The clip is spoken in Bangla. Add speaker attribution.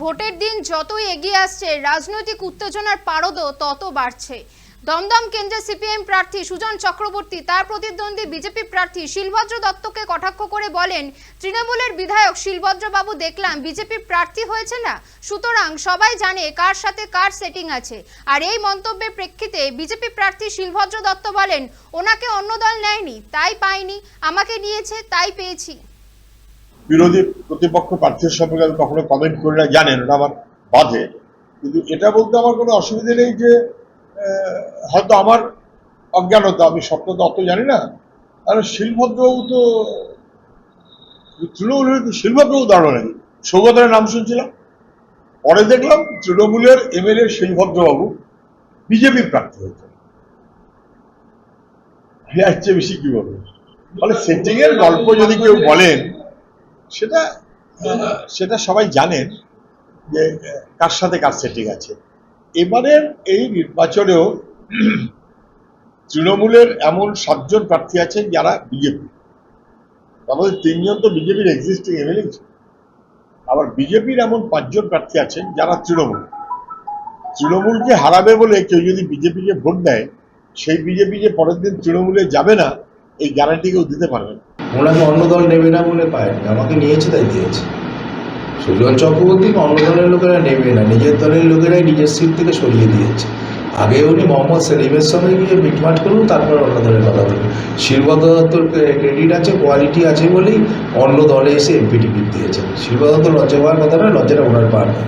Speaker 1: ভোটের দিন যতই এগিয়ে আসছে, রাজনৈতিক উত্তেজনার পারদও তত বাড়ছে। দমদম কেন্দ্রে সিপিএম প্রার্থী সুজন চক্রবর্তী, তার প্রতিদ্বন্দ্বী বিজেপি প্রার্থী শিলভদ্র দত্তকে কটাক্ষ করে বলেন, তৃণমূলের বিধায়ক শিলভদ্র বাবু দেখলাম বিজেপি প্রার্থী হয়েছে না? সুতরাং সবাই জানে কার সাথে কার সেটিং আছে। আর এই মন্তব্যের প্রেক্ষিতে বিজেপি প্রার্থী শিলভদ্র দত্ত বলেন, ওনাকে অন্য দল নেয়নি, তাই পাইনি। আমাকে নিয়েছে, তাই পেয়েছি।
Speaker 2: বিরোধী প্রতিপক্ষ প্রার্থীর সম্পর্কে আমি কখনো কমেন্ট করি না, জানেন, ওটা আমার বাধে। কিন্তু এটা বলতে আমার কোনো অসুবিধা নেই যে হয়তো আমার অজ্ঞানতা, আমি সবটা তো অত জানি না। আর শিলভদ্রবাবু তো, তৃণমূলের শিলভদ্রবাবু দাঁড়ানো নাকি সৌগতের নাম শুনছিলাম? পরে দেখলাম তৃণমূলের এমএলএ শিলভদ্রবাবু বিজেপির প্রার্থী হয়েছে বেশি কি বলব? ফলে সেটিং এর গল্প যদি কেউ বলেন সেটা সেটা সবাই জানেন যে কার সাথে কার সেটিং আছে। এবারের এই নির্বাচনেও তৃণমূলের এমন সাতজন প্রার্থী আছেন যারা বিজেপি। আমাদের তিনজন তো বিজেপির এক্সিস্টিং এমএলএ আবার বিজেপির এমন পাঁচজন প্রার্থী আছেন যারা তৃণমূল। তৃণমূলকে হারাবে বলে কেউ যদি বিজেপিকে ভোট দেয় সেই বিজেপি যে পরের দিন তৃণমূলে যাবে না এই গ্যারান্টি কেউ দিতে পারবে না।
Speaker 3: ওনাকে অন্য দল নেবে না বলে পায়নি, আমাকে নিয়েছে তাই দিয়েছে। সুজন চক্রবর্তীকে অন্য দলের লোকেরা নেবে না, নিজের দলের লোকেরাই নিজের সিট থেকে সরিয়ে দিয়েছে। আগে উনি মোহাম্মদ সেলিমের সঙ্গে গিয়ে মিটমাট করুন, তারপর অন্য দলের কথা বলুন। শিলভদ্র দত্তর ক্রেডিট আছে কোয়ালিটি আছে বলেই অন্য দলে এসে এমপি টিকিট দিয়েছেন। শিলভদ্র দত্ত লজ্জা পাওয়ার কথা নয় লজ্জাটা ওনার পার না।